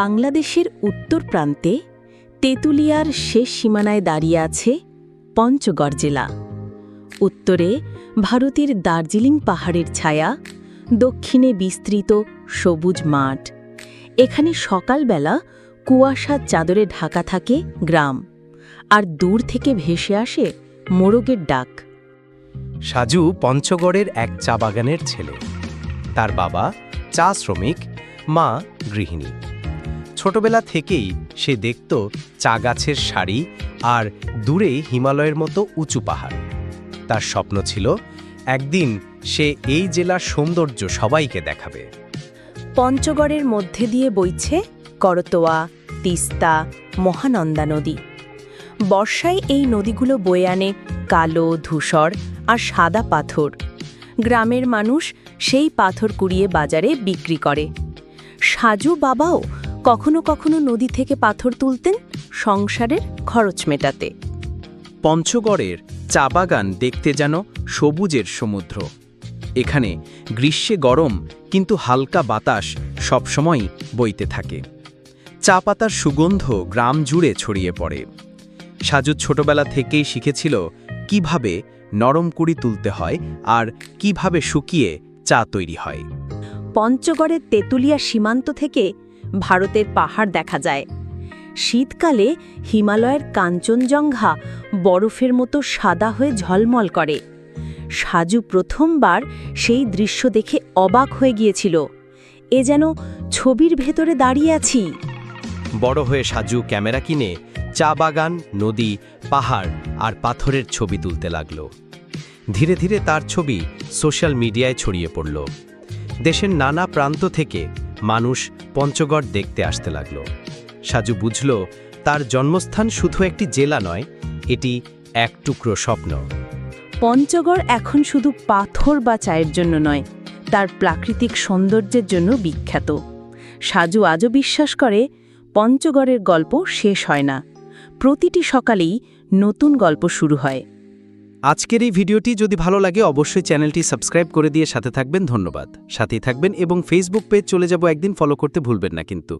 বাংলাদেশের উত্তর প্রান্তে তেঁতুলিয়ার শেষ সীমানায় দাঁড়িয়ে আছে পঞ্চগড় জেলা। উত্তরে ভারতের দার্জিলিং পাহাড়ের ছায়া, দক্ষিণে বিস্তৃত সবুজ মাঠ। এখানে সকালবেলা কুয়াশার চাদরে ঢাকা থাকে গ্রাম, আর দূর থেকে ভেসে আসে মোরগের ডাক। সাজু পঞ্চগড়ের এক চা বাগানের ছেলে। তার বাবা চা শ্রমিক, মা গৃহিণী। ছোটবেলা থেকেই সে দেখত চা গাছের সারি আর দূরে হিমালয়ের মতো উঁচু পাহাড়। তার স্বপ্ন ছিল একদিন সে এই জেলার সৌন্দর্য সবাইকে দেখাবে। পঞ্চগড়ের মধ্যে দিয়ে বইছে করতোয়া, তিস্তা, মহানন্দা নদী। বর্ষায় এই নদীগুলো বয়ে আনে কালো, ধূসর আর সাদা পাথর। গ্রামের মানুষ সেই পাথর কুড়িয়ে বাজারে বিক্রি করে। সাজু বাবাও কখনো কখনো নদী থেকে পাথর তুলতেন সংসারের খরচ মেটাতে। পঞ্চগড়ের চা বাগান দেখতে যেন সবুজের সমুদ্র। এখানে গ্রীষ্মে গরম কিন্তু হালকা বাতাস সবসময় বইতে থাকে। চা পাতার সুগন্ধ গ্রাম জুড়ে ছড়িয়ে পড়ে। সাজু ছোটবেলা থেকেই শিখেছিল কীভাবে নরম কুড়ি তুলতে হয় আর কীভাবে শুকিয়ে চা তৈরি হয়। পঞ্চগড়ের তেঁতুলিয়া সীমান্ত থেকে ভারতের পাহাড় দেখা যায়। শীতকালে হিমালয়ের কাঞ্চনজঙ্ঘা বরফের মতো সাদা হয়ে ঝলমল করে। সাজু প্রথমবার সেই দৃশ্য দেখে অবাক হয়ে গিয়েছিল। এ যেন ছবির ভেতরে দাঁড়িয়ে আছি। বড় হয়ে সাজু ক্যামেরা কিনে চা বাগান, নদী, পাহাড় আর পাথরের ছবি তুলতে লাগল। ধীরে ধীরে তার ছবি সোশ্যাল মিডিয়ায় ছড়িয়ে পড়ল। দেশের নানা প্রান্ত থেকে মানুষ পঞ্চগড় দেখতে আসতে লাগল। সাজু বুঝল, তার জন্মস্থান শুধু একটি জেলা নয়, এটি এক টুকরো স্বপ্ন। পঞ্চগড় এখন শুধু পাথর বা চায়ের জন্য নয়, তার প্রাকৃতিক সৌন্দর্যের জন্য বিখ্যাত। সাজু আজও বিশ্বাস করে, পঞ্চগড়ের গল্প শেষ হয় না। প্রতিটি সকালেই নতুন গল্প শুরু হয়। আজকের এই ভিডিওটি যদি ভালো লাগে, অবশ্যই চ্যানেলটি সাবস্ক্রাইব করে দিয়ে সাথে থাকবেন। ধন্যবাদ। সাথেই থাকবেন এবং ফেসবুক পেজ চলে যাব একদিন। ফলো করতে ভুলবেন না কিন্তু।